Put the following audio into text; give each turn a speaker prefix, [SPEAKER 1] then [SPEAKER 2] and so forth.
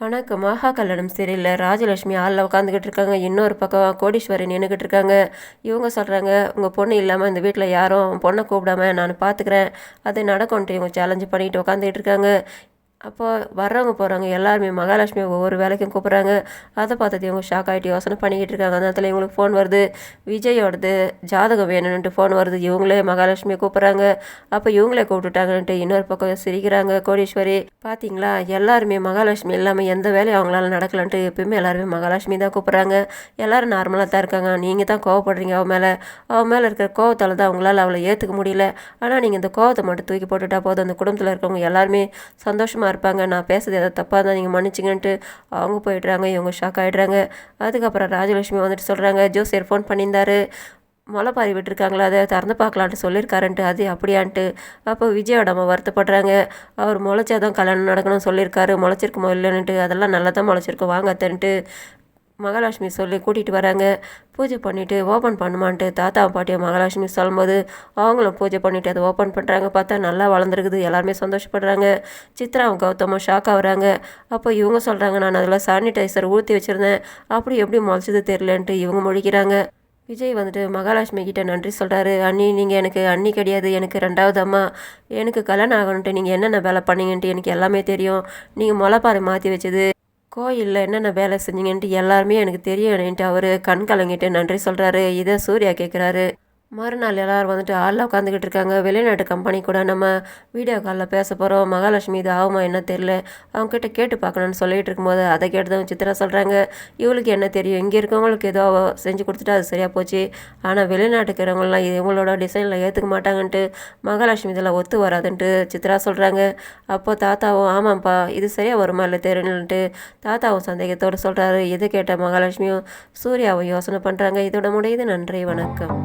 [SPEAKER 1] வணக்கம். மகா கல்யாணம் சரியில்லை ராஜலட்சுமி ஆளில் உட்காந்துக்கிட்டு இருக்காங்க. இன்னொரு பக்கம் கோடீஸ்வரி நின்றுக்கிட்டு இருக்காங்க. இவங்க சொல்கிறாங்க உங்கள் பொண்ணு இல்லாமல் இந்த வீட்டில் யாரும் பொண்ணை கூப்பிடாம நான் பார்த்துக்கிறேன் அது நடக்கும்ட்டு இவங்க சேலஞ்சு பண்ணிட்டு உட்காந்துக்கிட்டு இருக்காங்க. அப்போ வர்றவங்க போகிறவங்க எல்லாருமே மகாலட்சுமி ஒவ்வொரு வேலைக்கும் கூப்பிட்றாங்க. அதை பார்த்தது இவங்க ஷாக் ஆகிட்டு யோசனை பண்ணிக்கிட்டு இருக்காங்க. அந்த இடத்துல இவங்களுக்கு ஃபோன் வருது. விஜயோடது ஜாதகம் வேணும்ன்ட்டு ஃபோன் வருது. இவங்களே மகாலட்சுமியை கூப்பிட்றாங்க. அப்போ இவங்களே கூப்பிட்டுட்டாங்கன்ட்டு இன்னொரு பக்கம் சிரிக்கிறாங்க. கோடீஸ்வரி பார்த்தீங்களா எல்லாருமே மகாலட்சுமி இல்லாமல் எந்த வேலையும் அவங்களால நடக்கலன்ட்டு எப்பயுமே எல்லாருமே மகாலட்சுமி தான் கூப்பிட்றாங்க. எல்லோரும் நார்மலாக தான் இருக்காங்க. நீங்கள் தான் கோவப்படுறீங்க அவன் மேலே. அவன் மேலே இருக்கிற கோவத்தால் தான் அவங்களால அவளை ஏற்றுக்க முடியல. ஆனால் நீங்கள் இந்த கோவத்தை மட்டும் தூக்கி போட்டுட்டா போதும். அந்த குடும்பத்தில் இருக்கவங்க எல்லாருமே சந்தோஷமாக இருப்பாங்க. நான் பேசுறது எதாவது தப்பாக இருந்தால் நீங்கள் மன்னிச்சிங்கன்ட்டு அவங்க போயிடுறாங்க இவங்க ஷாக் ஆகிடுறாங்க அதுக்கப்புறம் ராஜலட்சுமி வந்துட்டு சொல்கிறாங்க ஜோசியர் ஃபோன் பண்ணியிருந்தாரு. முளைப்பாரி விட்டுருக்காங்களா? அதை திறந்து பார்க்கலான்ட்டு சொல்லியிருக்காருன்ட்டு அது அப்படியான்ட்டு. அப்போ விஜயோட அம்மா வருத்தப்படுறாங்க. அவர் முளைச்சாதான் கல்யாணம் நடக்கணும்னு சொல்லியிருக்காரு. முளைச்சிருக்குமோ இல்லைன்ட்டு அதெல்லாம் நல்லா தான் முளைச்சிருக்கும். வாங்கத்தன்ட்டு மகாலட்சுமி சொல்லி கூட்டிகிட்டு வராங்க. பூஜை பண்ணிவிட்டு ஓப்பன் பண்ணுமான்ட்டு தாத்தா பாட்டியும் மகாலட்சுமி சொல்லும்போது அவங்களும் பூஜை பண்ணிவிட்டு அதை ஓப்பன் பண்ணுறாங்க பார்த்தா நல்லா வளர்ந்துருக்குது. எல்லாருமே சந்தோஷப்படுறாங்க. சித்ராவும் கௌதமும் ஷாக் ஆகுறாங்க. அப்போ இவங்க சொல்கிறாங்க நான் அதில் சானிடைசர் ஊற்றி வச்சுருந்தேன். அப்படி எப்படி முளைச்சது தெரிலன்ட்டு இவங்க முழிக்கிறாங்க. விஜய் வந்துட்டு மகாலட்சுமி கிட்ட நன்றி சொல்கிறாரு அண்ணி நீங்கள் எனக்கு அண்ணி கிடையாது. எனக்கு ரெண்டாவது அம்மா. எனக்கு கல்யாணம் ஆகணுன்ட்டு நீங்கள் என்னென்ன வேலை பண்ணீங்கன்ட்டு எனக்கு எல்லாமே தெரியும். நீங்கள் முளைப்பாறை மாற்றி வச்சது கோயிலில் என்னென்ன வேலை செஞ்சீங்கன்ட்டு எல்லாருமே எனக்கு தெரியும்ன்ட்டு அவர் கண் கலங்கிட்டு நன்றி சொல்கிறாரு இதை சூர்யா கேட்குறாரு மறுநாள் எல்லோரும் வந்துட்டு ஆளில் உட்காந்துக்கிட்டு இருக்காங்க. வெளிநாட்டு கம்பெனி கூட நம்ம வீடியோ காலில் பேச போகிறோம் மகாலட்சுமி இது ஆகுமா என்ன தெரில அவங்ககிட்ட கேட்டு பார்க்கணுன்னு சொல்லிட்டு இருக்கும்போது அதை கேட்டுதான் சித்ரா சொல்கிறாங்க இவளுக்கு என்ன தெரியும்? இங்கே இருக்கவங்களுக்கு ஏதோ செஞ்சு கொடுத்துட்டு அது சரியாக போச்சு. ஆனால் வெளிநாட்டுக்கிறவங்களாம் இவங்களோட டிசைனில் ஏற்றுக்க மாட்டாங்கன்ட்டு மகாலட்சுமி இதெல்லாம் ஒத்து வராதுன்ட்டு சித்ரா சொல்கிறாங்க அப்போ தாத்தாவும் ஆமாம்ப்பா இது சரியாக வருமா இல்லை தெரியலன்ட்டு தாத்தாவும் சந்தேகத்தோடு சொல்கிறாரு இதை கேட்ட மகாலட்சுமியும் சூர்யாவும் யோசனை பண்ணுறாங்க இதோட முடியுது. நன்றி வணக்கம்.